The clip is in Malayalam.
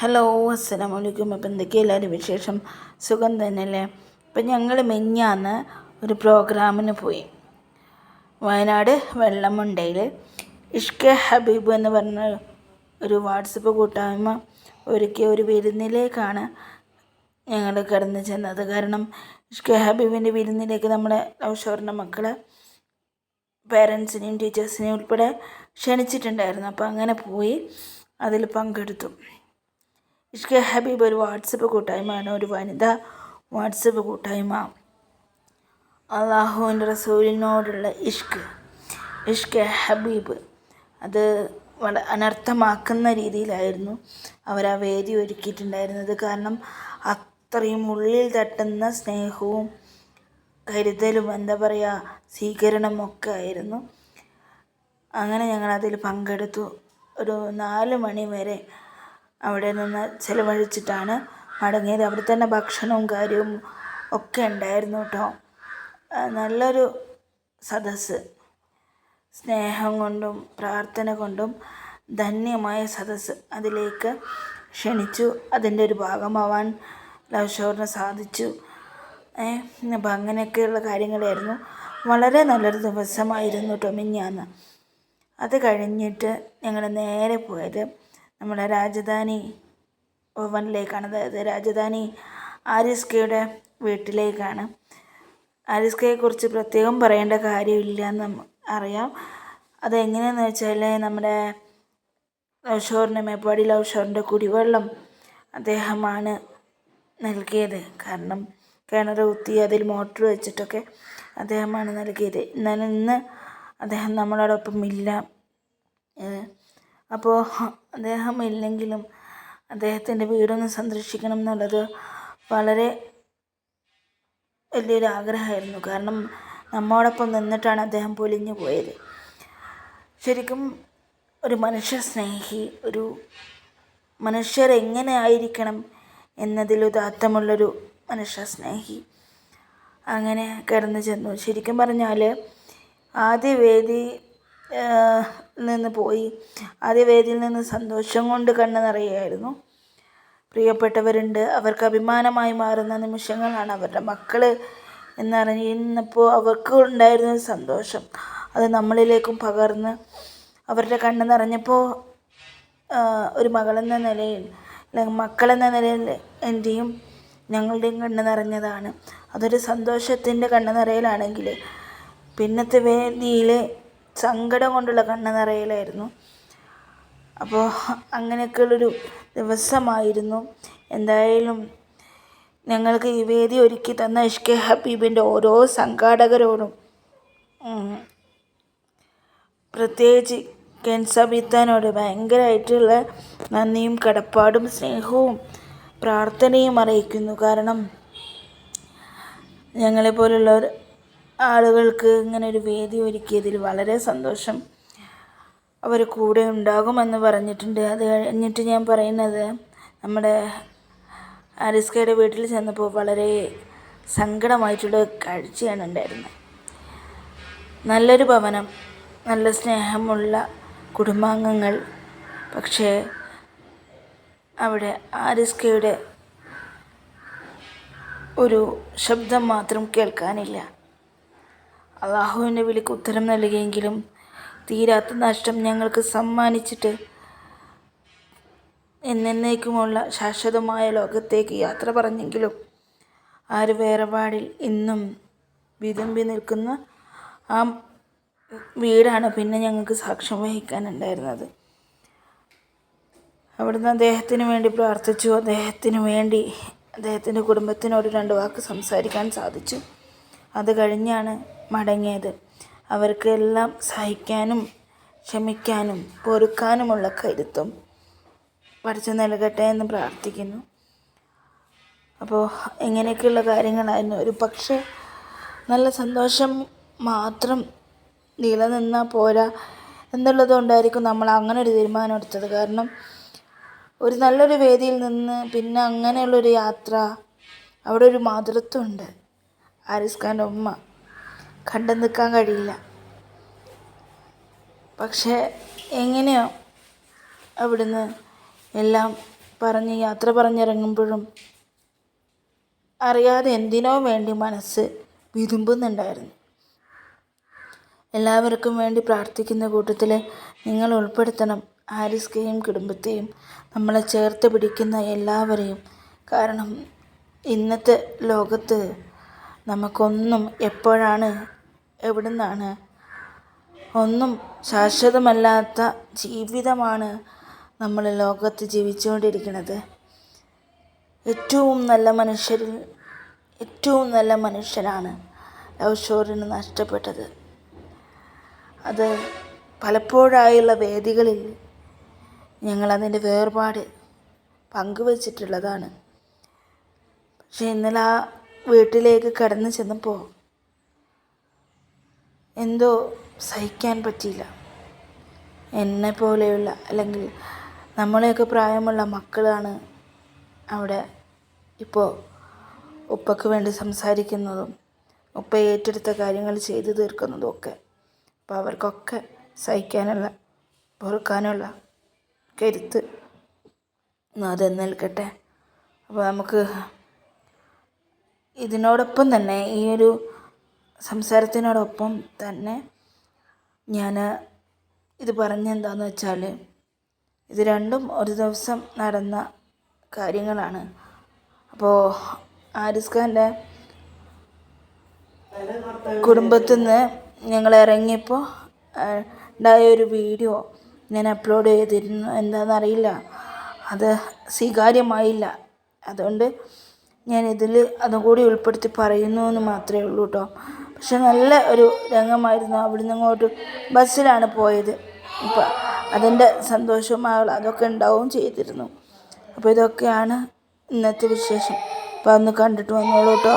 ഹലോ അസ്സലാമു അലൈക്കും അപ്പം എന്തൊക്കെയാണ് എല്ലാവരും വിശേഷം? സുഖം തന്നെയല്ലേ? അപ്പം ഞങ്ങൾ മെഞ്ഞാന്ന് ഒരു പ്രോഗ്രാമിന് പോയി. വയനാട് വെള്ളമുണ്ടയിൽ. ഇഷ്ക ഹബീബ് എന്ന് പറഞ്ഞ ഒരു വാട്സപ്പ് കൂട്ടായ്മ ഒരുക്കിയ ഒരു വിരുന്നിലേക്കാണ് ഞങ്ങൾ കടന്നു ചെന്നത്. കാരണം ഇഷ്ക ഹബീബിന്റെ വിരുന്നിലേക്ക് നമ്മുടെ ഔഷറിന്റെ മക്കൾ പേരൻസിനെയും ടീച്ചേഴ്സിനെയും ഉൾപ്പെടെ ക്ഷണിച്ചിട്ടുണ്ടായിരുന്നു. അപ്പോൾ അങ്ങനെ പോയി അതിൽ പങ്കെടുത്തു. ഇഷ്ക ഹബീബ് ഒരു വാട്സപ്പ് കൂട്ടായ്മയാണ് ഒരു വനിതാ വാട്സപ്പ് കൂട്ടായ്മ. അള്ളാഹുവിന്റെ റസൂലിനോടുള്ള ഇഷ്ക് ഇഷ്ക ഹബീബ്. അത് അനർത്ഥമാക്കുന്ന രീതിയിലായിരുന്നു അവർ ആ വേദി ഒരുക്കിയിട്ടുണ്ടായിരുന്നത്. കാരണം അത്രയും ഉള്ളിൽ തട്ടുന്ന സ്നേഹവും കരുതലും എന്താ പറയുക സ്വീകരണമൊക്കെ ആയിരുന്നു. അങ്ങനെ ഞങ്ങൾ അതിൽ പങ്കെടുത്തു. ഒരു നാല് മണി വരെ അവിടെ നിന്ന് ചിലവഴിച്ചിട്ടാണ് മടങ്ങിയത്. അവിടെ തന്നെ ഭക്ഷണവും കാര്യവും ഒക്കെ ഉണ്ടായിരുന്നു കേട്ടോ. നല്ലൊരു സദസ്സ്. സ്നേഹം കൊണ്ടും പ്രാർത്ഥന കൊണ്ടും ധന്യമായ സദസ്സ് അതിലേക്ക് ക്ഷണിച്ചു. അതിന്റെ ഒരു ഭാഗമാവാൻ ലവ്ഷോറിന് സാധിച്ചു. അപ്പം അങ്ങനെയൊക്കെയുള്ള കാര്യങ്ങളായിരുന്നു. വളരെ നല്ലൊരു ദിവസമായിരുന്നു കേട്ടോ മിഞ്ഞാന്ന് അത് കഴിഞ്ഞിട്ട് ഞങ്ങൾ നേരെ പോയത് നമ്മുടെ രാജധാനി ഭവനിലേക്കാണ്. അതായത് രാജധാനി ആരിസ് കെയുടെ വീട്ടിലേക്കാണ്. ആരിസ് കെയെക്കുറിച്ച് പ്രത്യേകം പറയേണ്ട കാര്യമില്ല എന്ന് അറിയാം. അതെങ്ങനെയാണെന്ന് വെച്ചാൽ നമ്മുടെ ലൗഷോറിന്റെ മേപ്പാടി ലൗഷോറിന്റെ കുടിവെള്ളം അദ്ദേഹമാണ് നൽകിയത്. കാരണം കിണർ കുത്തി അതിൽ മോട്ടർ വെച്ചിട്ടൊക്കെ അദ്ദേഹമാണ് നൽകിയത്. എന്നാൽ ഇന്ന് അദ്ദേഹം നമ്മളോടൊപ്പം ഇല്ല. അപ്പോൾ അദ്ദേഹം ഇല്ലെങ്കിലും അദ്ദേഹത്തിന്റെ വീടൊന്ന് സന്ദർശിക്കണം എന്നുള്ളത് വളരെ വലിയൊരു ആഗ്രഹമായിരുന്നു. കാരണം നമ്മോടൊപ്പം നിന്നിട്ടാണ് അദ്ദേഹം പൊലിഞ്ഞു പോയത്. ശരിക്കും ഒരു മനുഷ്യ സ്നേഹി ഒരു മനുഷ്യരെങ്ങനെ ആയിരിക്കണം എന്നതിൽ ഉദാത്തമുള്ളൊരു മനുഷ്യ സ്നേഹി അങ്ങനെ കടന്നു ചെന്നു. ശരിക്കും പറഞ്ഞാൽ ആദ്യ വേദി നിന്ന് പോയി. ആദ്യ വേദിയിൽ നിന്ന് സന്തോഷം കൊണ്ട് കണ്ണു നിറയായിരുന്നു പ്രിയപ്പെട്ടവരുണ്ട് അവർക്ക് അഭിമാനമായി മാറുന്ന നിമിഷങ്ങളാണ് അവരുടെ മക്കൾ എന്നറിയുന്നപ്പോൾ അവർക്ക് ഉണ്ടായിരുന്ന സന്തോഷം. അത് നമ്മളിലേക്കും പകർന്ന് അവരുടെ കണ്ണ് നിറഞ്ഞപ്പോൾ ഒരു മകളെന്ന നിലയിൽ അല്ലെങ്കിൽ മക്കളെന്ന നിലയിൽ എന്റെയും ഞങ്ങളുടെയും കണ്ണ് നിറഞ്ഞതാണ്. അതൊരു സന്തോഷത്തിന്റെ കണ്ണ് നിറയലാണെങ്കിൽ പിന്നത്തെ വേദിയിൽ സങ്കടം കൊണ്ടുള്ള കണ്ണ് നിറയലായിരുന്നു അപ്പോൾ അങ്ങനെയൊക്കെയുള്ളൊരു ദിവസമായിരുന്നു. എന്തായാലും ഞങ്ങൾക്ക് ഈ വേദി ഒരുക്കി തന്ന ഇഷ്കെ ഹബീബിന്റെ ഓരോ സംഘാടകരോടും പ്രത്യേകിച്ച് കെൻസബിത്താനോട് ഭയങ്കരമായിട്ടുള്ള നന്ദിയും കടപ്പാടും സ്നേഹവും പ്രാർത്ഥനയും അറിയിക്കുന്നു. കാരണം ഞങ്ങളെപ്പോലുള്ളവർ ആളുകൾക്ക് ഇങ്ങനെ ഒരു വേദി ഒരുക്കിയതിൽ വളരെ സന്തോഷം. അവർ കൂടെ ഉണ്ടാകുമെന്ന് പറഞ്ഞിട്ടുണ്ട്. അത് കഴിഞ്ഞിട്ട് ഞാൻ പറയുന്നത് നമ്മുടെ ആരിസ്കയുടെ വീട്ടിൽ ചെന്നപ്പോൾ വളരെ സങ്കടമായിട്ടുള്ള കാഴ്ചയാണ് ഉണ്ടായിരുന്നത്. നല്ലൊരു ഭവനം നല്ല സ്നേഹമുള്ള കുടുംബാംഗങ്ങൾ. പക്ഷേ അവിടെ ആരിസ്കയുടെ ഒരു ശബ്ദം മാത്രം കേൾക്കാനില്ല. അള്ളാഹുവിന്റെ വിളിക്ക് ഉത്തരം നൽകിയെങ്കിലും തീരാത്ത നഷ്ടം ഞങ്ങൾക്ക് സമ്മാനിച്ചിട്ട് എന്നേക്കുമുള്ള ശാശ്വതമായ ലോകത്തേക്ക് യാത്ര പറഞ്ഞെങ്കിലും ആ ഒരു വേറെപാടിൽ ഇന്നും വിതുമ്പി നിൽക്കുന്ന ആ വീടാണ് പിന്നെ ഞങ്ങൾക്ക് സാക്ഷ്യം വഹിക്കാനുണ്ടായിരുന്നത്. അവിടുന്ന് അദ്ദേഹത്തിന് വേണ്ടി പ്രാർത്ഥിച്ചു. അദ്ദേഹത്തിന് വേണ്ടി അദ്ദേഹത്തിന്റെ കുടുംബത്തിനോട് രണ്ട് വാക്ക് സംസാരിക്കാൻ സാധിച്ചു. അത് കഴിഞ്ഞാണ് മടങ്ങിയത്. അവർക്കെല്ലാം സഹിക്കാനും ക്ഷമിക്കാനും പൊറുക്കാനുമുള്ള കരുത്തും പഠിച്ചു നൽകട്ടെ എന്ന് പ്രാർത്ഥിക്കുന്നു. അപ്പോൾ ഇങ്ങനെയൊക്കെയുള്ള കാര്യങ്ങളായിരുന്നു. ഒരു പക്ഷേ നല്ല സന്തോഷം മാത്രം നിലനിന്നാൽ പോരാ എന്നുള്ളതുകൊണ്ടായിരിക്കും നമ്മൾ അങ്ങനെ ഒരു തീരുമാനം എടുത്തത്. കാരണം ഒരു നല്ലൊരു വേദിയിൽ നിന്ന് പിന്നെ അങ്ങനെയുള്ളൊരു യാത്ര അവിടെ ഒരു മാതൃത്വമുണ്ട്. ആരിസ് ഖാന്റെ ഉമ്മ. കണ്ടു നിൽക്കാൻ കഴിയില്ല. പക്ഷേ എങ്ങനെയോ അവിടുന്ന് എല്ലാം പറഞ്ഞ് യാത്ര പറഞ്ഞിറങ്ങുമ്പോഴും അറിയാതെ എന്തിനോ വേണ്ടി മനസ്സ് വിതുമ്പുന്നുണ്ടായിരുന്നു. എല്ലാവർക്കും വേണ്ടി പ്രാർത്ഥിക്കുന്ന കൂട്ടത്തിൽ നിങ്ങൾ ഉൾപ്പെടുത്തണം. ഹാരിസ്കയും കുടുംബത്തെയും നമ്മളെ ചേർത്ത് പിടിക്കുന്ന എല്ലാവരെയും. കാരണം ഇന്നത്തെ ലോകത്ത് നമുക്കൊന്നും എപ്പോഴാണ് എവിടുന്നാണ്? ഒന്നും ശാശ്വതമല്ലാത്ത ജീവിതമാണ് നമ്മൾ ലോകത്ത് ജീവിച്ചുകൊണ്ടിരിക്കുന്നത്. ഏറ്റവും നല്ല മനുഷ്യരിൽ ഏറ്റവും നല്ല മനുഷ്യനാണ് ലവ്ഷോറിന് നഷ്ടപ്പെട്ടത്. അത് പലപ്പോഴായുള്ള വേദികളിൽ ഞങ്ങളതിന്റെ വേർപാട് പങ്കുവച്ചിട്ടുള്ളതാണ്. പക്ഷേ ഇന്നലെ ആ വീട്ടിലേക്ക് കടന്നു ചെന്നപ്പോൾ എന്തോ സഹിക്കാൻ പറ്റിയില്ല. എന്നെ പോലെയുള്ള അല്ലെങ്കിൽ നമ്മളെയൊക്കെ പ്രായമുള്ള മക്കളാണ് അവിടെ ഇപ്പോൾ ഉപ്പയ്ക്ക് വേണ്ടി സംസാരിക്കുന്നതും ഉപ്പ ഏറ്റെടുത്ത കാര്യങ്ങൾ ചെയ്തു തീർക്കുന്നതും ഒക്കെ. അപ്പോൾ അവർക്കൊക്കെ സഹിക്കാനുള്ള പൊറുക്കാനുള്ള കരുത്ത്. അത് നിൽക്കട്ടെ. അപ്പോൾ നമുക്ക് ഇതിനോടൊപ്പം തന്നെ ഈ ഒരു സംസാരത്തിനോടൊപ്പം തന്നെ ഞാൻ ഇത് പറഞ്ഞെന്താണെന്ന് വെച്ചാൽ ഇത് രണ്ടും ഒരു ദിവസം നടന്ന കാര്യങ്ങളാണ്. അപ്പോൾ ആരിസ് ഖാന്റെ കുടുംബത്തിൽ നിന്ന് ഞങ്ങൾ ഇറങ്ങിയപ്പോൾ ഉണ്ടായ ഒരു വീഡിയോ ഞാൻ അപ്ലോഡ് ചെയ്തിരുന്നു. എന്താണെന്നറിയില്ല അത് സ്വീകാര്യമായില്ല. അതുകൊണ്ട് ഞാൻ ഇതിൽ അതും കൂടി ഉൾപ്പെടുത്തി പറയുന്നു എന്ന് മാത്രമേ ഉള്ളൂ കേട്ടോ പക്ഷെ നല്ല ഒരു രംഗമായിരുന്നു അവിടുന്ന് അങ്ങോട്ട് ബസ്സിലാണ് പോയത്. അപ്പം അതിന്റെ സന്തോഷവും അതൊക്കെ ഉണ്ടാവുകയും ചെയ്തിരുന്നു. അപ്പോൾ ഇതൊക്കെയാണ് ഇന്നത്തെ വിശേഷം. അപ്പോൾ അതൊന്ന് കണ്ടിട്ട് വന്നോളൂ കേട്ടോ